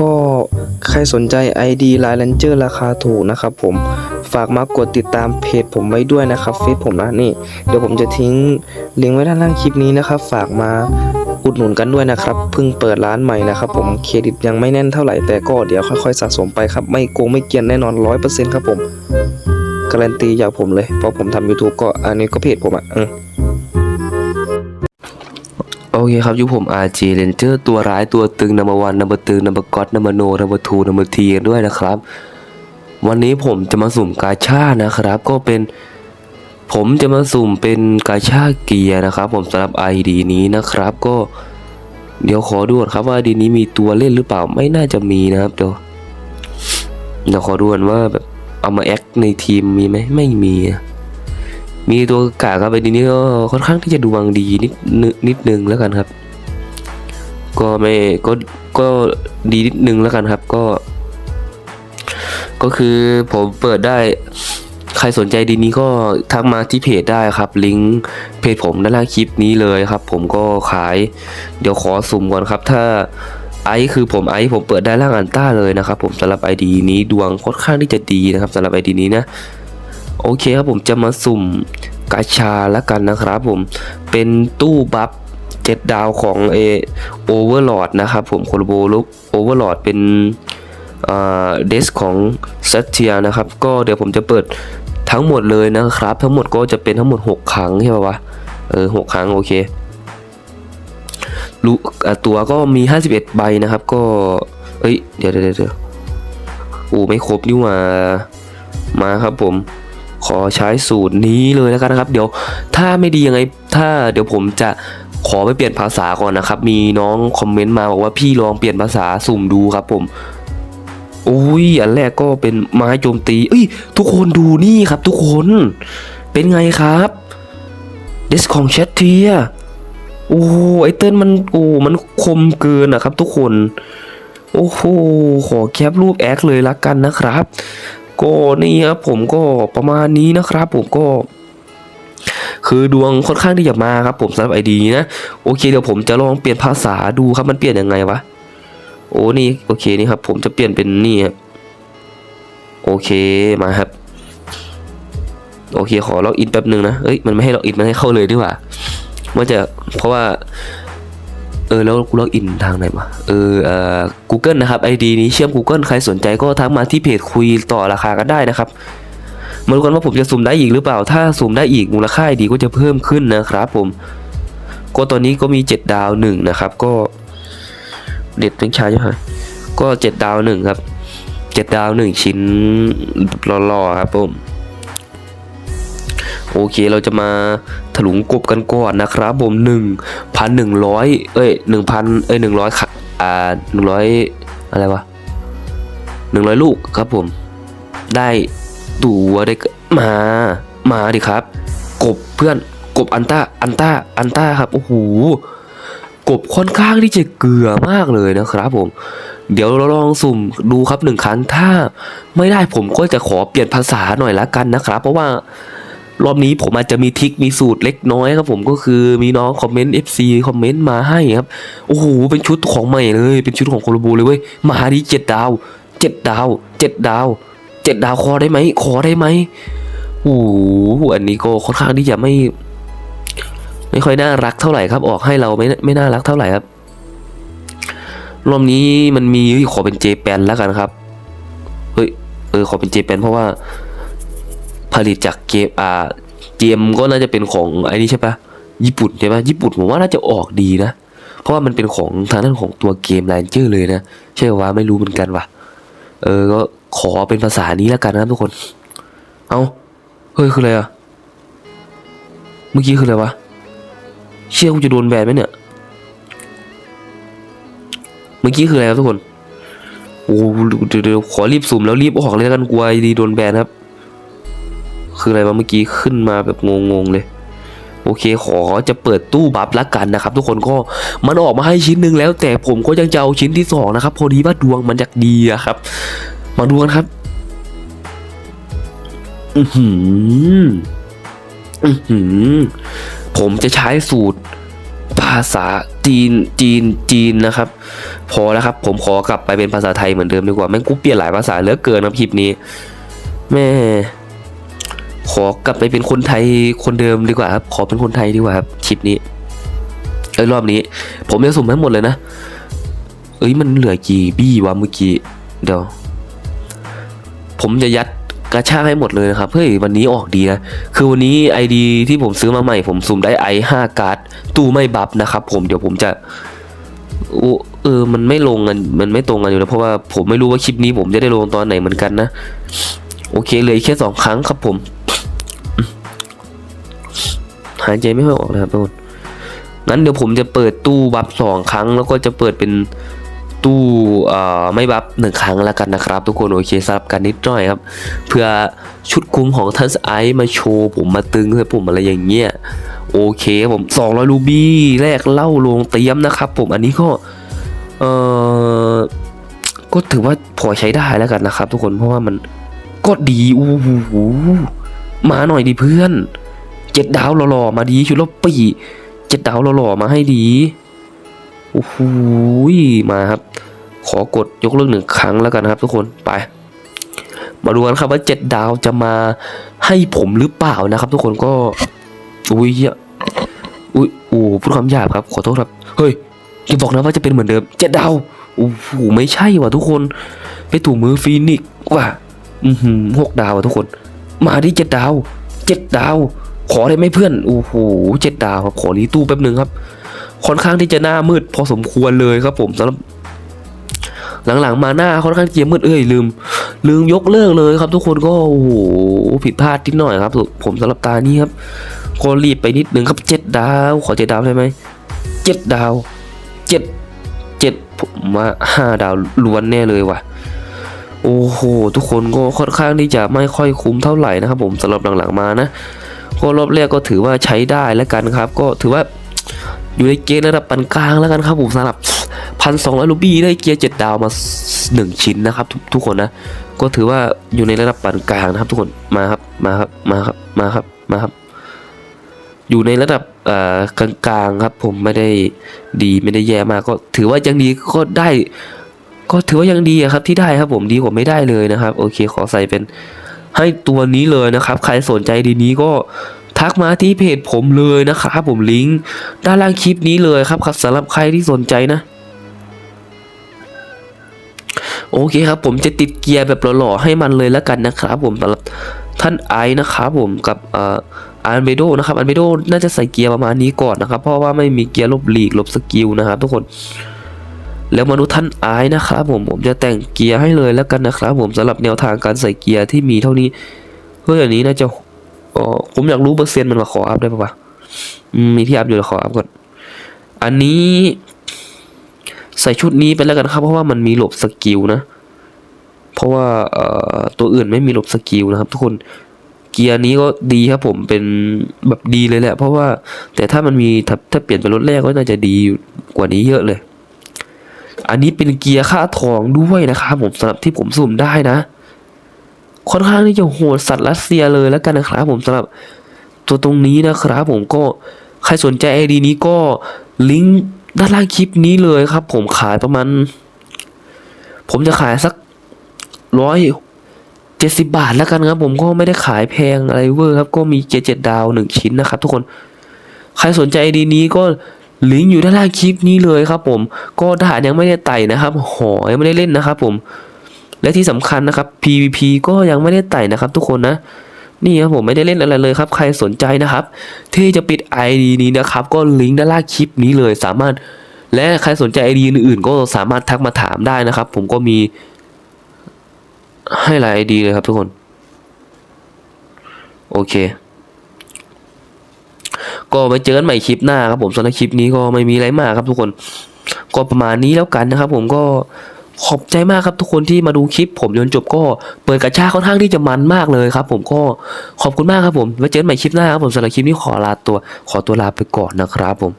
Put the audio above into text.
ก็ใครสนใจ ID Line Ranger ราคาถูกนะครับผมฝากมากดติดตามเพจผมไว้ด้วยนะครับเฟซผมนะนี่ เดี๋ยวผมจะทิ้งลิงก์ไว้ด้านล่างคลิปนี้นะครับ ฝากมาอุดหนุนกันด้วยนะครับเพิ่งเปิดร้านใหม่นะครับ ผมเครดิตยังไม่แน่นเท่าไหร่แต่ก็เดี๋ยวค่อยๆสะสมไปครับ ไม่โกงไม่เกียนแน่นอน100%ครับผมการันตีจากผมเลยเพราะผมทำ YouTube ก็อันนี้ก็เพจผมอะ โอเคครับยุผม RG Ranger ตัวร้ายตัวตึงนัมเบอร์วันนัมเบอร์ตึงนัมเบอร์ก็อตนัมเบอร์โนนัมเบอร์ทูนัมเบอร์ทีด้วยนะครับ วันนี้ผมจะมาสุ่มกาชานะครับ ก็เป็น ผมจะมาสุ่มเป็นกาชาเกียร์นะครับ ผมสำหรับ ID นี้นะครับ ก็เดี๋ยวขอดูครับว่า ID นี้มีตัวเล่นหรือเปล่าไม่น่าจะมีนะครับเดี๋ยวเดี๋ยวขอดูก่อนว่าแบบเอามาแอคในทีมมีไหมไม่มีอะ มีตัวกากครับไอดีนี้ก็ค่อนข้างที่จะดวงดีนิดนึนิดนึงแล้วกันครับ ก็ไม่ก็ก็ดีนิดนึงแล้วกันครับก็ ก็คือผมเปิดได้ใครสนใจดีนี้ก็ทักมาที่เพจได้ครับ ลิงก์เพจผมด้านล่างคลิปนี้เลยครับ ผมก็ขาย เดี๋ยวขอสุ่มก่อนครับ ถ้าไอคือผมไอผมเปิดได้ล่างอันต้าเลยนะครับ ผมสำหรับ ID นี้ดวงค่อนข้างที่จะดีนะครับสำหรับ ID นี้นะ โอเคครับผมจะมาสุ่มกาชาแล้วกันนะครับผมเป็นตู้บัฟเจ็ดดาวของเอโอเวอร์ลอดนะครับผมโคโลโบลุกโอเวอร์ลอดเป็นเดสของเซตเทียนะครับ ก็เดี๋ยวผมจะเปิดทั้งหมดเลยนะครับ ทั้งหมดก็จะเป็นทั้งหมด 6 ครั้งใช่ป่าวะเออหกครั้งโอเครู้ตัวก็มี 51 ใบนะครับ ก็เอ้ยเดี๋ยวเดี๋ยวเดี๋ยวโอ้ไม่ครบนี่ว่ามาครับผม ขอใช้สูตรนี้เลยแล้วกันนะครับ เดี๋ยวถ้าไม่ดียังไง ถ้าเดี๋ยวผมจะขอไปเปลี่ยนภาษาก่อนนะครับ มีน้องคอมเมนต์มาบอกว่าพี่ลองเปลี่ยนภาษาสุ่มดูครับผมอุ้ยอันแรกก็เป็นไม้โจมตี เอ้ย ทุกคนดูนี่ครับ ทุกคน เป็นไงครับเดสของแชทเทียโอ้ไอเติ้ลมันโอ้มันคมเกินนะครับ ทุกคน โอ้โหขอแคปรูปแอคเลยละกันนะครับ ก็นี่ครับผมก็ประมาณนี้นะครับ ผมก็คือดวงค่อนข้างที่จะมาครับผมสำหรับไอดีนะโอเคเดี๋ยวผมจะลองเปลี่ยนภาษาดูครับมันเปลี่ยนยังไงวะโอ้นี่โอเคนี่ครับ ผมจะเปลี่ยนเป็นนี่ครับโอเคมาครับ โอเคขอล็อกอินแป๊บหนึ่งนะเอ้ยมันไม่ให้ล็อกอินมันให้เข้าเลยดีกว่ามันจะเพราะว่า เออแล้วกูล็อกอินทางไหนวะเออเอ่อ Google นะครับ ID นี้เชื่อม Google ใครสนใจก็ทักมาที่เพจคุยต่อราคากันได้นะครับมาดูกันว่าผมจะสุ่มได้อีกหรือเปล่า ถ้าสุ่มได้อีกมูลค่า ID ก็จะเพิ่มขึ้นนะครับ ผม ก็ตอนนี้ก็มี 7 ดาวหนึ่งนะครับ ก็เด็ดเป็นชายใช่ไหมก็ 7 ดาวหนึ่งครับ 7 ดาวหนึ่งชิ้นรอๆครับผม โอเคเราจะมาถลุงกบกันก่อนนะครับผมหนึ่งพันหนึ่งร้อยเอ้ยหนึ่งพันเอ้ยหนึ่งร้อยอ่าหนึ่งร้อยอะไรวะหนึ่งร้อยลูกครับผม ได้ตัวได้มามาดิครับ กบเพื่อนกบอันต้าอันต้าอันต้าครับโอ้โหกบค่อนข้างที่จะเกลือมากเลยนะครับผม เดี๋ยวเราลองสุ่มดูครับหนึ่งครั้งถ้า ไม่ได้ผมก็จะขอเปลี่ยนภาษาหน่อยละกันนะครับ เพราะว่า รอบนี้ผมอาจจะมีทริคมีสูตรเล็กน้อยครับผมก็คือมีน้องคอมเมนต์ FC คอมเมนต์มาให้ครับ โอ้โห เป็นชุดของใหม่เลย เป็นชุดของโคโลบูเลยเว้ย มาดีเจ็ดดาวเจ็ดดาวเจ็ดดาวเจ็ดดาวคอได้ไหมขอได้ไหมโอ้โหอันนี้ก็ค่อนข้างที่จะไม่ ไม่ค่อยน่ารักเท่าไหร่ครับ ออกให้เราไม่ไม่น่ารักเท่าไหร่ครับรอบนี้มันมีขอเป็นเจแปนแล้วกันครับ เฮ้ย เออ ขอเป็นเจแปนเพราะว่า ผลิตจากเกมอ่าเกมก็น่าจะเป็นของไอ้นี่ใช่ปะญี่ปุ่นใช่ปะญี่ปุ่นผมว่าน่าจะออกดีนะ เพราะว่ามันเป็นของทางด้านของตัวเกมแลนเจอร์เลยนะ ใช่ว่าไม่รู้เหมือนกันว่ะ เออ ก็ขอเป็นภาษานี้แล้วกันนะทุกคน เอาเฮ้ย คืออะไรอะเมื่อกี้คืออะไรวะ เชี่ยกูจะโดนแบนไหมเนี่ย เมื่อกี้คืออะไรครับทุกคน โอ้เดี๋ยวเดี๋ยวขอรีบสุ่มแล้วรีบออกเลยแล้วกันกลัวดีโดนแบนครับ คืออะไรวะเมื่อกี้ขึ้นมาแบบงงๆเลยโอเคขอจะเปิดตู้บัฟละกันนะครับทุกคนก็มันออกมาให้ชิ้นหนึ่งแล้ว แต่ผมก็ยังจะเอาชิ้นที่สองนะครับพอดีว่าดวงมันอยากดีอะครับ มาดูกันครับ อือหืออือหือ ผมจะใช้สูตรภาษาจีนจีนจีนนะครับ พอแล้วครับ ผมขอกลับไปเป็นภาษาไทยเหมือนเดิมดีกว่าแม่งกูเปลี่ยนหลายภาษาเหลือเกินครับคลิปนี้ แม่ ขอกลับไปเป็นคนไทยคนเดิมดีกว่าครับ ขอเป็นคนไทยดีกว่าครับคลิปนี้เอ้ยรอบนี้ ผมจะสุ่มให้หมดเลยนะ เอ้ยมันเหลือกี่บี้วะเมื่อกี้เดี๋ยวผมจะยัดกระชากให้หมดเลยนะครับ เฮ้ยวันนี้ออกดีนะ คือวันนี้ ID ที่ผมซื้อมาใหม่ ผมสุ่มได้ไอห้าการ์ด ตู้ไม่บับนะครับผมเดี๋ยวผมจะอเออ มันไม่ลงกัน มันไม่ตรงกันอยู่นะเพราะว่าผมไม่รู้ว่าคลิปนี้ผมจะได้ลงตอนไหนเหมือนกันนะ โอเคเลยแค่สองครั้งครับผม หายใจไม่ค่อยออกนะครับทุกคนงั้นเดี๋ยวผมจะเปิดตู้บัฟสองครั้ง แล้วก็จะเปิดเป็นตู้เอ่อไม่บัฟหนึ่งครั้งแล้วกันนะครับ ทุกคนโอเคสลับกันนิดหน่อยครับ เพื่อชุดคุ้มของทันสไอมาโชว์ผมมาตึงให้ผมอะไรอย่างเงี้ยโอเคผม200รูบี้แรกเล่าลงเตรียมนะครับ ผมอันนี้ก็เออก็ถือว่าพอใช้ได้แล้วกันนะครับ ทุกคนเพราะว่ามันก็ดีอู้หูมาหน่อยดิเพื่อน เจ็ดดาวหล่อๆมาดีชุดลบปีเจ็ดดาวหล่อๆมาให้ดีโอ้โหมาครับ ขอกดยกเลิกหนึ่งครั้งแล้วกันนะครับ ทุกคนไป มาดูกันครับว่าเจ็ดดาวจะมาให้ผมหรือเปล่านะครับ ทุกคนก็อุ้ยอุ้ยโอ้พูดคำหยาบครับ ขอโทษครับเฮ้ยอย่าบอกนะว่าจะเป็นเหมือนเดิมเจ็ดดาวโอ้โหไม่ใช่ว่ะทุกคนไปถูมือฟีนิกว่ะอือหือหกดาวอะทุกคน มาที่เจ็ดดาวเจ็ดดาว ขอได้ไหมเพื่อนโอ้โหเจ็ดดาวครับขอรีตู้แป๊บหนึ่งครับ ค่อนข้างที่จะหน้ามืด พอสมควรเลยครับผมสำหรับหลังๆมาหน้าค่อนข้างเจียมืดเอ้ยลืม ลืมยกเลิกเลยครับทุกคนก็โอ้โหผิดพลาดนิดหน่อยครับ ผมสำหรับตานี้ครับก็รีบไปนิดนึงครับเจ็ดดาว ขอเจ็ดดาวได้ไหมเจ็ดดาวเจ็ดเจ็ดผมว่าห้าดาวล้วนแน่เลยว่ะ โอ้โห ทุกคนก็ค่อนข้างที่จะไม่ค่อยคุ้มเท่าไหร่นะครับผมสำหรับหลังๆมานะ ก็รอบแรกก็ถือว่าใช้ได้แล้วกันครับ ก็ถือว่าอยู่ในเกณฑ์ระดับปานกลางแล้วกันครับผมสำหรับพันสองร้อยลูบี้ได้เกียร์เจ็ดดาวมาหนึ่งชิ้นนะครับทุกทุกคนนะ ก็ถือว่าอยู่ในระดับปานกลางนะครับ ทุกคนมาครับมาครับมาครับมาครับมาครับ อยู่ในระดับเอ่อกลางๆครับ ผมไม่ได้ดีไม่ได้แย่มากก็ถือว่ายังดีก็ได้ ก็ถือว่ายังดีครับที่ได้ครับผมดีกว่าไม่ได้เลยนะครับ โอเคขอใส่เป็น ให้ตัวนี้เลยนะครับ ใครสนใจดีนี้ก็ทักมาที่เพจผมเลยนะครับผมลิงก์ด้านล่างคลิปนี้เลยครับครับสำหรับใครที่สนใจนะ โอเคครับ ผมจะติดเกียร์แบบหล่อๆให้มันเลยแล้วกันนะครับผมสำหรับท่านไอซ์นะครับผมกับอ่ออันเบโดนะครับอันเบโดน่าจะใส่เกียร์ประมาณนี้ก่อนนะครับ เพราะว่าไม่มีเกียร์ลบหลีกลบสกิลนะครับทุกคน แล้วมาดูท่านอซ์นะครับผมผมจะแต่งเกียร์ให้เลยแล้วกันนะครับผมสำหรับแนวทางการใส่เกียร์ที่มีเท่านี้เฮ้ยอันนี้น่าจะอ๋อผมอยากรู้เปอร์เซ็นต์มันมาขออัพได้ปะวะมีที่อัพอยู่ยขออัพก่อนอันนี้ ใส่ชุดนี้ไปแล้วกันครับ เพราะว่ามันมีหลบสกิลนะ เพราะว่าเอ่อตัวอื่นไม่มีหลบสกิลนะครับ ทุกคนเกียร์นี้ก็ดีครับผมเป็นแบบดีเลยแหละ เพราะว่าแต่ถ้ามันมีถ้าเปลี่ยนเป็นรถแรกก็น่าจะดีกว่านี้เยอะเลย อันนี้เป็นเกียร์ค่าทองด้วยนะครับผมสำหรับที่ผมสุ่มได้นะ ค่อนข้างที่จะโหดสัตว์รัสเซียเลยแล้วกันนะครับผมสำหรับตัวตรงนี้นะครับผมก็ใครสนใจไอดีนี้ก็ลิงก์ด้านล่างคลิปนี้เลยครับ ผมขายประมาณ ผมจะขายสักร้อยเจ็ดสิบาทแล้วกันครับ ผมก็ไม่ได้ขายแพงอะไรเวอร์ครับ ก็มีเกียร์เจ็ดดาวหนึ่งชิ้นนะครับ ทุกคน ใครสนใจไอดีนี้ก็ ลิงก์อยู่ด้านล่างคลิปนี้เลยครับผม ก็ด่านยังไม่ได้ไต่นะครับหอยังไม่ได้เล่นนะครับผม และที่สำคัญนะครับ PVP ก็ยังไม่ได้ไต่นะครับ ทุกคนนะ นี่ครับผมไม่ได้เล่นอะไรเลยครับ ใครสนใจนะครับ ที่จะปิด ID นี้นะครับ ก็ลิงก์ด้านล่างคลิปนี้เลยสามารถ และใครสนใจ ID อื่นๆ ก็สามารถทักมาถามได้นะครับ ผมก็มีให้หลาย ID เลยครับทุกคน โอเค ก็ไปเจอกันใหม่คลิปหน้าครับผมสำหรับคลิปนี้ก็ไม่มีอะไรมากครับทุกคน ก็ประมาณนี้แล้วกันนะครับ ผมก็ขอบใจมากครับทุกคนที่มาดูคลิป ผมจนจบก็เปิดกระชาค่อนข้างที่จะมันมากเลยครับ ผมก็ขอบคุณมากครับผมไว้เจอกันใหม่คลิปหน้าครับผมสำหรับคลิปนี้ขอลาตัว ขอตัวลาไปก่อนนะครับผม